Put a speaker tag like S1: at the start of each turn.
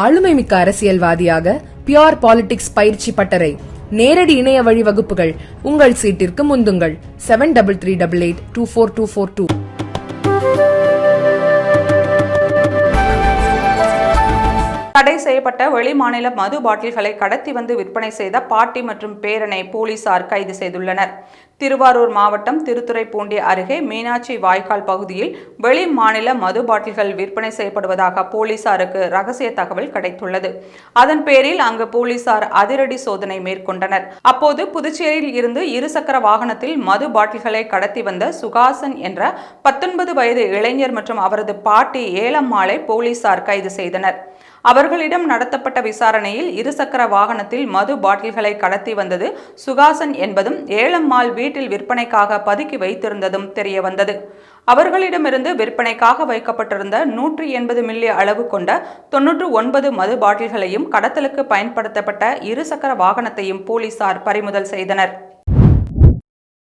S1: ஆளுமை மிக்க அரசியல்வாதியாக பியோர் பாலிடிக்ஸ் பயிற்சி பட்டறை நேரடி இணைய வழி வகுப்புகள் உங்கள் சீட்டிற்கு முந்துங்கள். Seven double three double eight two four two four two
S2: தடை செய்யப்பட்ட வெளிமாநில மது பாட்டில்களை கடத்தி வந்து விற்பனை செய்த பாட்டி மற்றும் பேரனை போலீசார் கைது செய்துள்ளனர். திருவாரூர் மாவட்டம் திருத்துறைப்பூண்டி அருகே மீனாட்சி வாய்க்கால் பகுதியில் வெளி மாநில மது பாட்டில்கள் விற்பனை செய்யப்படுவதாக போலீசாருக்கு ரகசிய தகவல் கிடைத்துள்ளது. அதன் பேரில் அங்கு போலீசார் அதிரடி சோதனை மேற்கொண்டனர். அப்போது புதுச்சேரியில் இருந்து இருசக்கர வாகனத்தில் மது பாட்டில்களை கடத்தி வந்த சுகாசன் என்ற பத்தொன்பது வயது இளைஞர் மற்றும் அவரது பாட்டி ஏலம்மாளை போலீசார் கைது செய்தனர். அவர்களிடம் நடத்தப்பட்ட விசாரணையில் இருசக்கர வாகனத்தில் மது பாட்டில்களை கடத்தி வந்தது சுகாசன் என்பதும் ஏலம்மாள் வீட்டில் விற்பனைக்காக பதுக்கி வைத்திருந்ததும் தெரிய வந்தது அவர்களிடமிருந்து விற்பனைக்காக வைக்கப்பட்டிருந்த நூற்றி எண்பது மில்லி அளவு கொண்ட தொன்னூற்று ஒன்பது மது பாட்டில்களையும் கடத்தலுக்கு பயன்படுத்தப்பட்ட இருசக்கர வாகனத்தையும் போலீசார் பறிமுதல் செய்தனர்.